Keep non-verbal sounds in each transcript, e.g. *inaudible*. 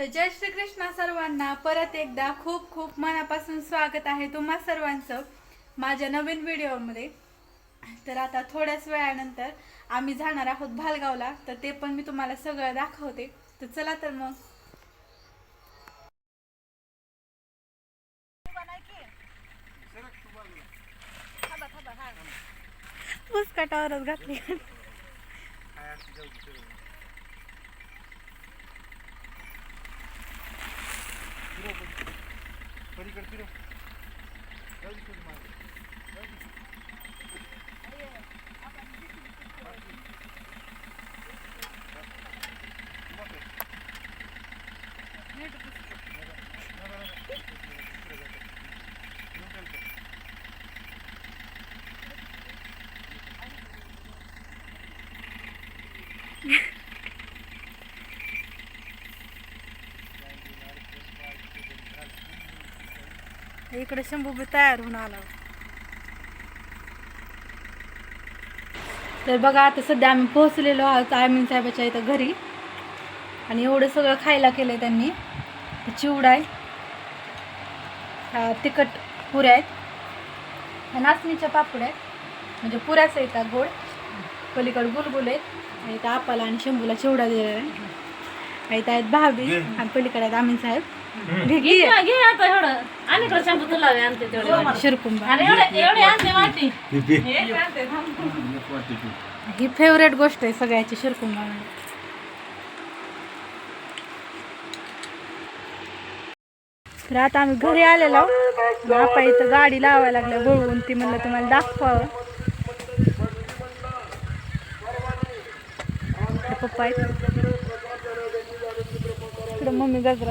तर जय श्री कृष्णा सर्वांना. परत एकदा खूप खूप मनापासून स्वागत आहे तुम्हा सर्वांचं माझ्या नवीन व्हिडिओमध्ये. तर आता थोड्याच वेळानंतर आम्ही जाणार आहोत भालगावला. तर ते पण मी तुम्हाला सगळं दाखवते. तर चला तर मग. Perico, Arturo. Gracias, hijo इकडे शंभू बी तयार होऊन आला. तर बघा आता सध्या आम्ही पोहोचलेलो आहोत आयमीन साहेबाच्या इथं घरी. आणि एवढं सगळं खायला केलंय त्यांनी. ते चिवडा आहे. तिखट पुऱ्या आहेत. नाचणीच्या पापड आहेत. म्हणजे पुऱ्याच येतात गोड. पलीकडे गुलगुल आहेत. आणि इथं आपाला आणि शंभूला चिवडा दिलेला आहे. इथं आहेत भाभी आणि पलीकडे आहेत आमीन साहेब. घे घे घे घे आता एवढं. आणि इकडे शॅम्पू तुला आणते तेवढे वाटी. शिरकुंबा आणि एवढे एवढे आणते वाटी. ही फेवरेट गोष्ट आहे सगळ्याची शिरकुंबा म्हणजे तर आता आम्ही घरी आलेलो आपा इथं गाडी लावायला लागल्या वळवून ती म्हणलं तुम्हाला दाखवावं. हे पप्पा आहेत. इकडं मम्मी गजरा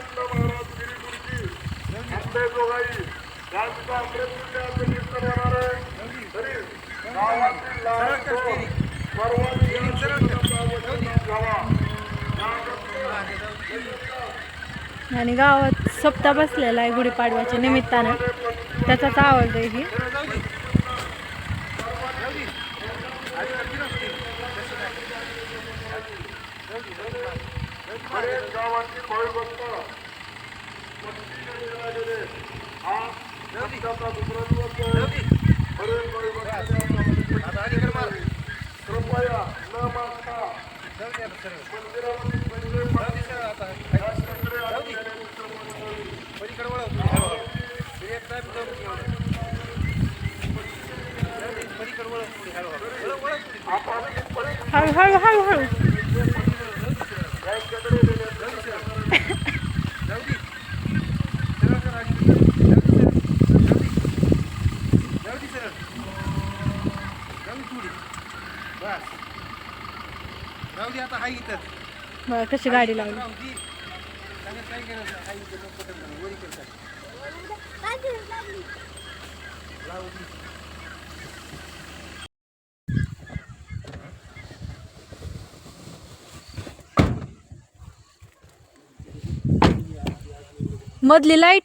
आणि गावात सप्ताह बसलेला आहे गुढीपाडव्याच्या निमित्तानं. त्याचाच आवाज आहे ही. आता अलीकडे मार पलीकडे वळव एक टाईप पलीकडे वळव थोडी हळू वळव वळव हळू हळू हळू हळू कशी गाडी लावली? मधली लाइट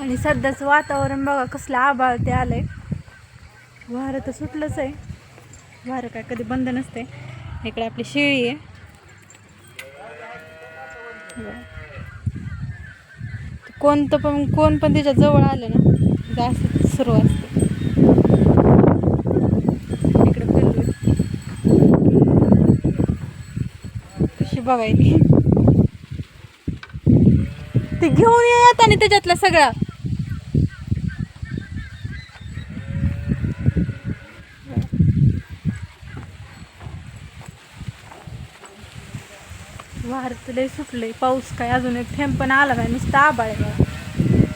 आणि सध्याचं वातावरण बघा कसलं आभाळ ते आलंय. वारं तर सुटलंच आहे. वारं काय कधी बंद नसते इकडे आपली शेळी आहे. कोणतं पण कोण पण त्याच्याजवळ आलं ना जास्त सुरू असते. इकडे कशी बघायची ते घेऊन येतात आणि त्याच्यातला सगळा. वारं लय सुटलंय. पाऊस काय अजून एक थेंब पण आला नाही. नुसतं आबाळ बघा.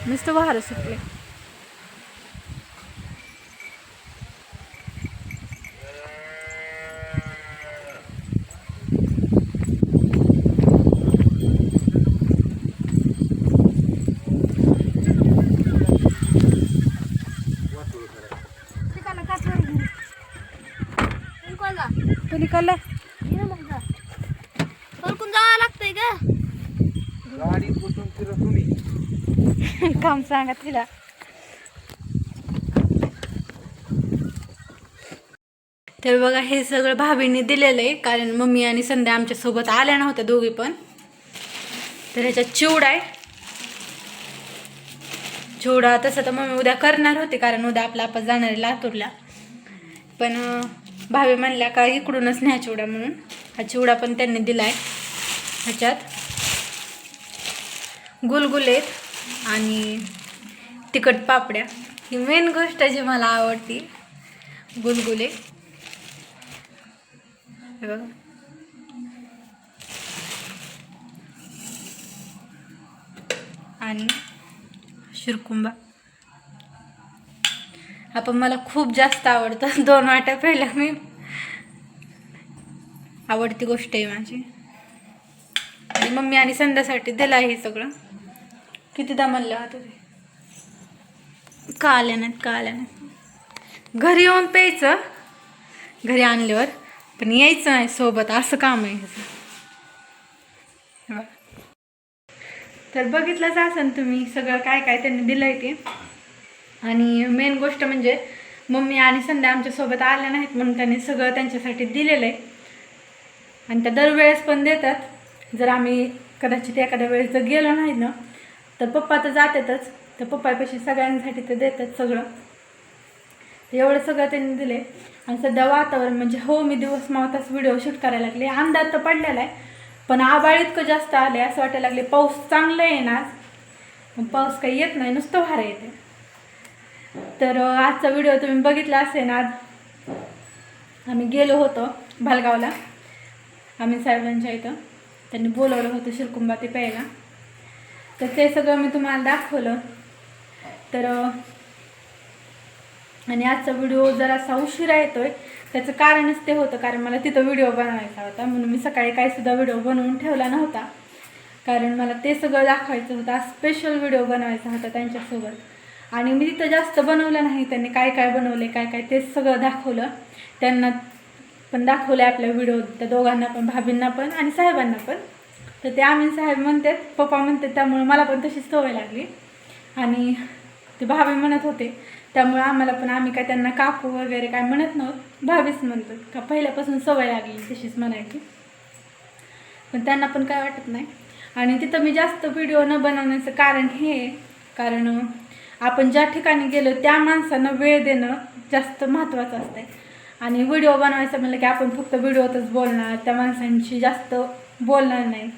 नुसतं वारं सुटले पलीकडला जावं लागतंय का गाडीत बसून फिरत तुम्ही. *laughs* काम सांगा तिला. तर बघा हे सगळं भाभींनी दिलेलं आहे कारण मम्मी आणि संध्या आमच्यासोबत आल्या नव्हत्या दोघी पण. तर ह्याच्यात चिवडा आहे. चिवडा तसं तर मम्मी उद्या करणार होती कारण उद्या आपला आपण जाणार आहे लातूरला. पण भाभी म्हणल्या का इकडूनच न्या चिवडा म्हणून. हा चिवडा पण त्यांनी दिला आहे ह्याच्यात. गुलगुलेत आणि तिखट पापड्या. ही मेन गोष्ट जी मला आवडती. गुलगुले. हे बघा. आणि शिरकुंबा. आपण मला खूप जास्त आवडतं. *laughs* दोन वाट्या पहिल्या मी. आवडती गोष्ट आहे माझी. आणि मम्मी आणि संध्यासाठी दिलं आहे हे सगळं. कितीदा म्हणलं आता ते का आल्या नाहीत का आल्या नाहीत घरी येऊन प्यायचं. घरी आणल्यावर पण यायचं नाही सोबत असं काम आहे ह्याचं. तर बघितलंच असेल तुम्ही सगळं काय काय त्यांनी दिलं आहे ते. आणि मेन गोष्ट म्हणजे मम्मी आणि संध्या आमच्यासोबत आल्या नाहीत म्हणून त्यांनी सगळं त्यांच्यासाठी दिलेलं आहे. आणि त्या दरवेळेस पण देतात. जर आम्ही कदाचित एखाद्या वेळेस जर गेलो नाही ना तर पप्पा तर जातातच. तर पप्पापाशी सगळ्यांसाठी ते देतात सगळं. एवढं सगळं त्यांनी दिले आणि सध्या वातावरण म्हणजे हो मी दिवस मावताच व्हिडिओ शूट करायला लागले. अंदाज तर पडलेला आहे. पण आबाळ इतकं जास्त आले असं वाटायला लागले पाऊस चांगला आहे ना आज. पण पाऊस काही येत नाही नुसतं भारा येते तर आजचा व्हिडिओ तुम्ही बघितला असेल आज. आम्ही गेलो होतो भालगावला. आम्ही साहेबांच्या इथं. त्यांनी बोलवलं होतं शिरकुंबा ते प्यायला. तर ते सगळं मी तुम्हाला दाखवलं. तर आणि आजचा व्हिडिओ जरासा उशिरा येतोय. त्याचं कारणच ते होतं कारण मला तिथं व्हिडिओ बनवायचा होता. म्हणून मी सकाळी काही सुद्धा व्हिडिओ बनवून ठेवला नव्हता. कारण मला ते सगळं दाखवायचं होतं. स्पेशल व्हिडिओ बनवायचा होता त्यांच्यासोबत. आणि मी तिथं जास्त बनवलं नाही. त्यांनी काय काय बनवले काय काय ते सगळं दाखवलं. त्यांना पण दाखवलं आपल्या व्हिडिओ. त्या दोघांना पण भाभींना पण आणि साहेबांना पण. तर ते आम्ही साहेब म्हणतात पप्पा म्हणतात त्यामुळे मला पण तशीच सवय लागली. आणि ते भाभी म्हणत होते त्यामुळे आम्हाला पण आम्ही काय त्यांना काकू वगैरे काय म्हणत नव्हत. भाभीच म्हणतो का पहिल्यापासून सवय लागली तशीच म्हणायची. पण त्यांना पण काय वाटत नाही. आणि तिथं मी जास्त व्हिडिओ न बनवण्याचं कारण हे आहे, कारण आपण ज्या ठिकाणी गेलो त्या माणसांना वेळ देणं जास्त महत्त्वाचं असतंय. आणि व्हिडिओ बनवायचं म्हणलं की आपण फक्त व्हिडिओतच बोलणार त्या माणसांशी जास्त बोलणार नाही.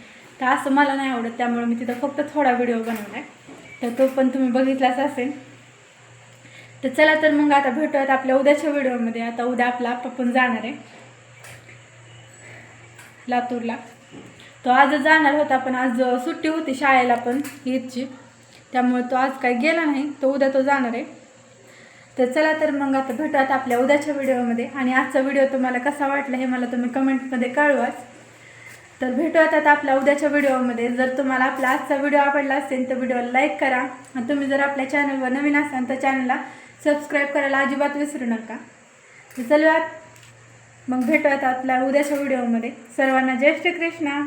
तर असं मला नाही आवडत त्यामुळे मी तिथं फक्त थोडा व्हिडिओ बनवला आहे तर तो पण तुम्ही बघितलाच असेल. तर चला तर मग आता भेटूयात आपल्या उद्याच्या व्हिडिओमध्ये. आता उद्या आपला आपण पण जाणार आहे. लातूरला. तो आज जाणार होता पण आज सुट्टी होती शाळेला पण ईदची. त्यामुळे तो आज काही गेला नाही. तो उद्या तो जाणार आहे. तर चला तर मग आता भेटूयात आपल्या उद्याच्या व्हिडिओमध्ये. आणि आजचा व्हिडिओ तुम्हाला कसा वाटला हे मला तुम्ही कमेंटमध्ये कळवाच. तर भेटूयात आता आपल्या उद्याच्या व्हिडिओमध्ये. जर तुम्हाला आपला आजचा व्हिडिओ आवडला असेल तर व्हिडिओला लाईक करा. आणि तुम्ही जर आपल्या चॅनलवर नवीन असाल तर चॅनलला सबस्क्राईब करायला अजिबात विसरू नका. तर चलूयात. मग भेटूयात आपल्या उद्याच्या व्हिडिओमध्ये. सर्वांना जय श्री कृष्णा.